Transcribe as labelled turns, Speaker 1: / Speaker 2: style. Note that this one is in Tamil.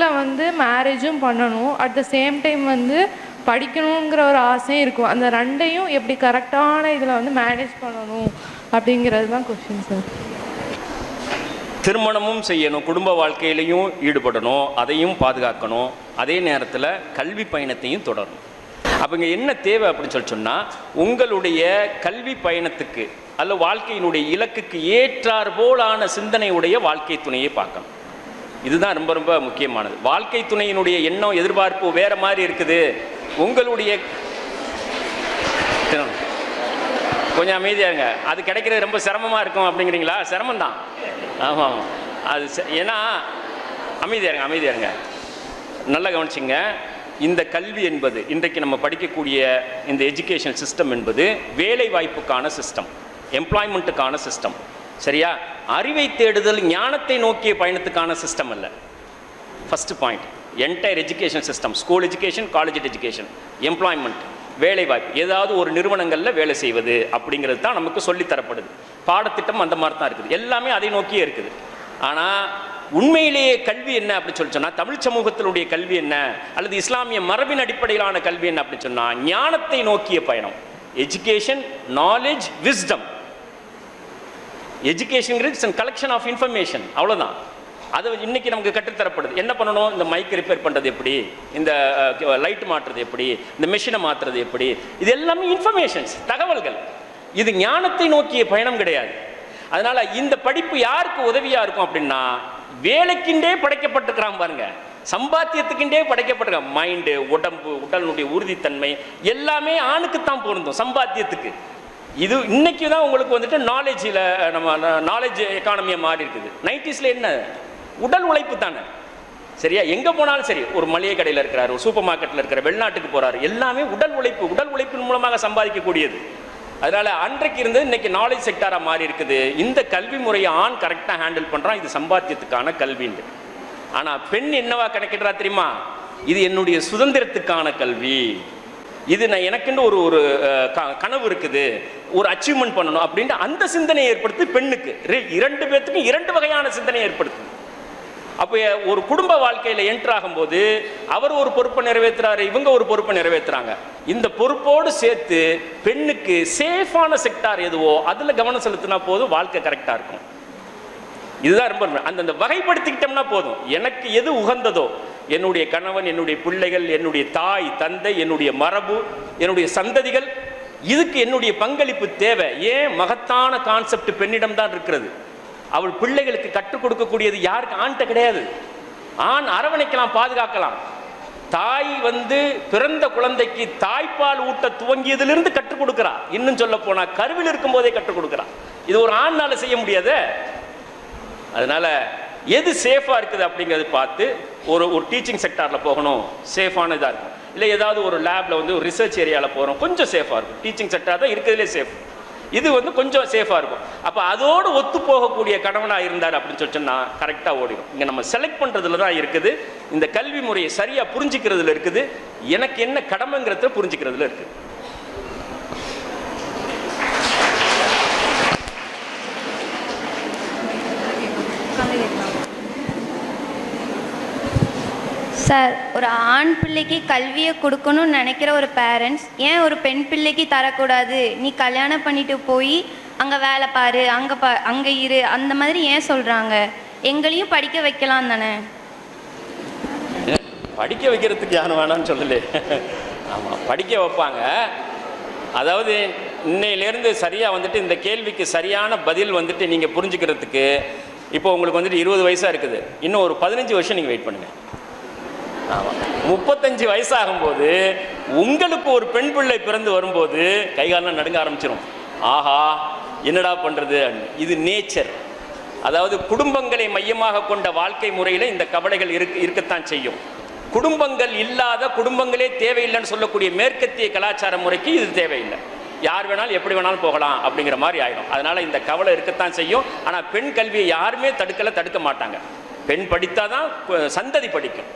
Speaker 1: திங்கிங்கில் வந்து மேரேஜும் பண்ணணும். அட் த சேம் டைம் வந்து படிக்கணுங்கிற ஒரு ஆசையும் இருக்கும். அந்த ரெண்டையும் எப்படி கரெக்டான இதில் வந்து மேனேஜ் பண்ணணும் அப்படிங்கிறது தான் கொஷின் சார்
Speaker 2: திருமணமும் செய்யணும். குடும்ப வாழ்க்கையிலையும் ஈடுபடணும். அதையும் பாதுகாக்கணும். அதே நேரத்தில் கல்வி பயணத்தையும் தொடரணும். அப்போ இங்கே என்ன தேவை அப்படின்னு சொல்லி சொன்னால் உங்களுடைய கல்வி பயணத்துக்கு அல்ல வாழ்க்கையினுடைய இலக்குக்கு ஏற்றார் போலான சிந்தனையுடைய வாழ்க்கை துணையை பார்க்கணும். இதுதான் ரொம்ப ரொம்ப முக்கியமானது. வாழ்க்கை துணையினுடைய எண்ணம் எதிர்பார்ப்பு வேற மாதிரி இருக்குது. உங்களுடைய கொஞ்சம் அமைதியாக இருங்க. அது கிடைக்கிறது ரொம்ப சிரமமாக இருக்கும் அப்படிங்கிறீங்களா? சிரமம் தான். ஆமாம் ஆமாம் அது ச- ஏன்னா அமைதியாக இருங்க அமைதியாக இருங்க. நல்லா கவனிச்சிங்க. இந்த கல்வி என்பது இன்றைக்கு நம்ம படிக்கக்கூடிய இந்த எஜுகேஷன் சிஸ்டம் என்பது வேலை வாய்ப்புக்கான சிஸ்டம் எம்ப்ளாய்மெண்ட்டுக்கான சிஸ்டம் சரியா? அறிவை தேடுதல் ஞானத்தை நோக்கிய பயணத்துக்கான சிஸ்டம் அல்ல. First point entire education system school education college education employment வேலைவாய்ப்பு. ஏதாவது ஒரு நிறுவனங்களில் வேலை செய்வது அப்படிங்கிறது தான் நமக்கு சொல்லித் தரப்படுது பாடத்திட்டம் அந்த மாதிரி தான் இருக்குது. எல்லாமே அதை நோக்கியே இருக்குது. ஆனால் உண்மையிலேயே கல்வி என்ன அப்படின்னு சொல்லி சொன்னால் தமிழ் சமூகத்தினுடைய கல்வி என்ன? அல்லது இஸ்லாமிய மரபின் அடிப்படையிலான கல்வி என்ன அப்படின்னு சொன்னால் ஞானத்தை நோக்கிய பயணம். எஜுகேஷன் நாலேஜ் விஸ்டம் எஜுகேஷனுங்கிறது இட்ஸ் கலெக்ஷன் ஆஃப் இன்ஃபர்மேஷன் அவ்வளோதான் அது இன்னைக்கு நமக்கு கற்றுத்தரப்படுது. என்ன பண்ணணும்? இந்த மைக் ரிப்பேர் பண்ணுறது எப்படி? இந்த லைட் மாற்றுறது எப்படி? இந்த மிஷினை மாற்றுறது எப்படி? இது எல்லாமே இன்ஃபர்மேஷன்ஸ் தகவல்கள். இது ஞானத்தை நோக்கிய பயணம் கிடையாது. அதனால் இந்த படிப்பு யாருக்கு உதவியாக இருக்கும் அப்படின்னா வேலைக்கின்றே படைக்கப்பட்டிருக்கிறான் பாருங்க. சம்பாத்தியத்துக்கின்றே படைக்கப்பட்டிருக்கான். மைண்டு உடம்பு உடலுடைய உறுதித்தன்மை எல்லாமே ஆணுக்குத்தான் பொருந்தும் சம்பாத்தியத்துக்கு. இது இன்னைக்கு தான் உங்களுக்கு வந்துட்டு நாலேஜில் நம்ம நாலேஜ் எக்கானமியாக மாறி இருக்குது. நைன்டிஸில் என்ன? உடல் உழைப்பு தானே. சரியா? எங்கே போனாலும் சரி. ஒரு மளிகை கடையில் இருக்கிறார் ஒரு சூப்பர் மார்க்கெட்டில் இருக்கிற வெளிநாட்டுக்கு போகிறார் எல்லாமே உடல் உழைப்பு உடல் உழைப்பின் மூலமாக சம்பாதிக்கக்கூடியது. அதனால் அன்றைக்கு இருந்து இன்னைக்கு நாலேஜ் செக்டாராக மாறி இருக்குது. இந்த கல்வி முறையை ஆண் கரெக்டாக ஹேண்டில் பண்ணுறான் இது சம்பாத்தியத்துக்கான கல்வின்னு. ஆனால் பெண் என்னவா கணக்கிடுறா தெரியுமா? இது என்னுடைய சுதந்திரத்துக்கான கல்வி. இது நான் எனக்குன்னு ஒரு ஒரு க- கனவு இருக்குது. ஒரு அச்சீவ்மெண்ட் பண்ணணும் அப்படின்ட்டு அந்த சிந்தனையை ஏற்படுத்தி பெண்ணுக்கு. இரண்டு பேர்த்துக்கும் இரண்டு வகையான சிந்தனையை ஏற்படுத்தும். அப்போ ஒரு குடும்ப வாழ்க்கையில் என்ட்ரு ஆகும்போது அவர் ஒரு பொறுப்பை நிறைவேற்றுறாரு இவங்க ஒரு பொறுப்பை நிறைவேற்றுறாங்க இந்த பொறுப்போடு சேர்த்து பெண்ணுக்கு சேஃபான செக்டார் எதுவோ அதில் கவனம் செலுத்தினா போதும் வாழ்க்கை கரெக்டாக இருக்கும். இதுதான் ரொம்ப அந்தந்த வகைப்படுத்திக்கிட்டோம்னா போதும். எனக்கு எது உகந்ததோ என்னுடைய கணவன் என்னுடைய பிள்ளைகள் என்னுடைய தாய் தந்தை என்னுடைய மரபு என்னுடைய சந்ததிகள் இதுக்கு என்னுடைய பங்களிப்பு தேவை. ஏன்? மகத்தான கான்செப்ட் பெண்ணிடம் தான் இருக்கிறது. அவள் பிள்ளைகளுக்கு கற்றுக் கொடுக்கக்கூடியது யாருக்கு? ஆண்ட கிடையாது. ஆண் அரவணைக்கலாம் பாதுகாக்கலாம். தாய் வந்து பிறந்த குழந்தைக்கு தாய்ப்பால் ஊட்ட துவங்கியதிலிருந்து கற்றுக் கொடுக்கிறா. இன்னும் சொல்ல போனா கருவில் இருக்கும் போதே கற்றுக் கொடுக்கிறா. இது ஒரு ஆண்னால செய்ய முடியாதே? அதனால் எது சேஃபாக இருக்குது அப்படிங்கிறது பார்த்து ஒரு ஒரு டீச்சிங் செக்டாரில் போகணும் சேஃபான இதாக இருக்கும் இல்லை ஏதாவது ஒரு லேபில் வந்து ஒரு ரிசர்ச் ஏரியாவில் போகிறோம் கொஞ்சம் சேஃபாக இருக்கும். டீச்சிங் செக்டார் தான் இருக்கிறதுலே சேஃப் இது வந்து கொஞ்சம் சேஃபாக இருக்கும். அப்போ அதோடு ஒத்து போகக்கூடிய கணவனாக இருந்தார் அப்படின்னு சொல்லி சொன்னா கரெக்டாக ஓடிடும். இங்கே நம்ம செலக்ட் பண்ணுறதுல தான் இருக்குது. இந்த கல்வி முறையை சரியாக புரிஞ்சிக்கிறதுல இருக்குது. எனக்கு என்ன கடமைங்கிறத புரிஞ்சுக்கிறதுல இருக்குது.
Speaker 3: சார் ஒரு ஆண் பிள்ளைக்கு கல்வியை கொடுக்கணும்னு நினைக்கிற ஒரு பேரண்ட்ஸ் ஏன் ஒரு பெண் பிள்ளைக்கு தரக்கூடாது? நீ கல்யாணம் பண்ணிட்டு போய் அங்கே வேலை பாரு அங்கே பா அங்கே இரு அந்த மாதிரி ஏன் சொல்கிறாங்க எங்களையும் படிக்க வைக்கலாம் தானே?
Speaker 2: படிக்க வைக்கிறதுக்கு யாரும் வேணாம்னு சொல்லலே. ஆமாம் படிக்க வைப்பாங்க. அதாவது இன்னையிலேருந்து சரியாக வந்துட்டு இந்த கேள்விக்கு சரியான பதில் வந்துட்டு நீங்கள் புரிஞ்சுக்கிறதுக்கு இப்போ உங்களுக்கு வந்துட்டு இருபது வயசாக இருக்குது. இன்னும் ஒரு பதினஞ்சு வருஷம் நீங்கள் வெயிட் பண்ணுங்கள் ஆமாம் முப்பத்தஞ்சு வயசாகும்போது உங்களுக்கு ஒரு பெண் பிள்ளை பிறந்து வரும்போது கைகாலெலாம் நடுங்க ஆரம்பிச்சிடும் ஆஹா என்னடா பண்ணுறது இது நேச்சர் அதாவது குடும்பங்களை மையமாக கொண்ட வாழ்க்கை முறையில் இந்த கவலைகள் இருக்க இருக்கத்தான் செய்யும். குடும்பங்கள் இல்லாத குடும்பங்களே தேவையில்லைன்னு சொல்லக்கூடிய மேற்கத்திய கலாச்சார முறைக்கு இது தேவையில்லை. யார் வேணாலும் எப்படி வேணாலும் போகலாம் அப்படிங்கிற மாதிரி ஆயிடும் அதனால் இந்த கவலை இருக்கத்தான் செய்யும். ஆனால் பெண் கல்வியை யாருமே தடுக்கலை தடுக்க மாட்டாங்க. பெண் படித்தாதான் சந்ததி படிக்கும்.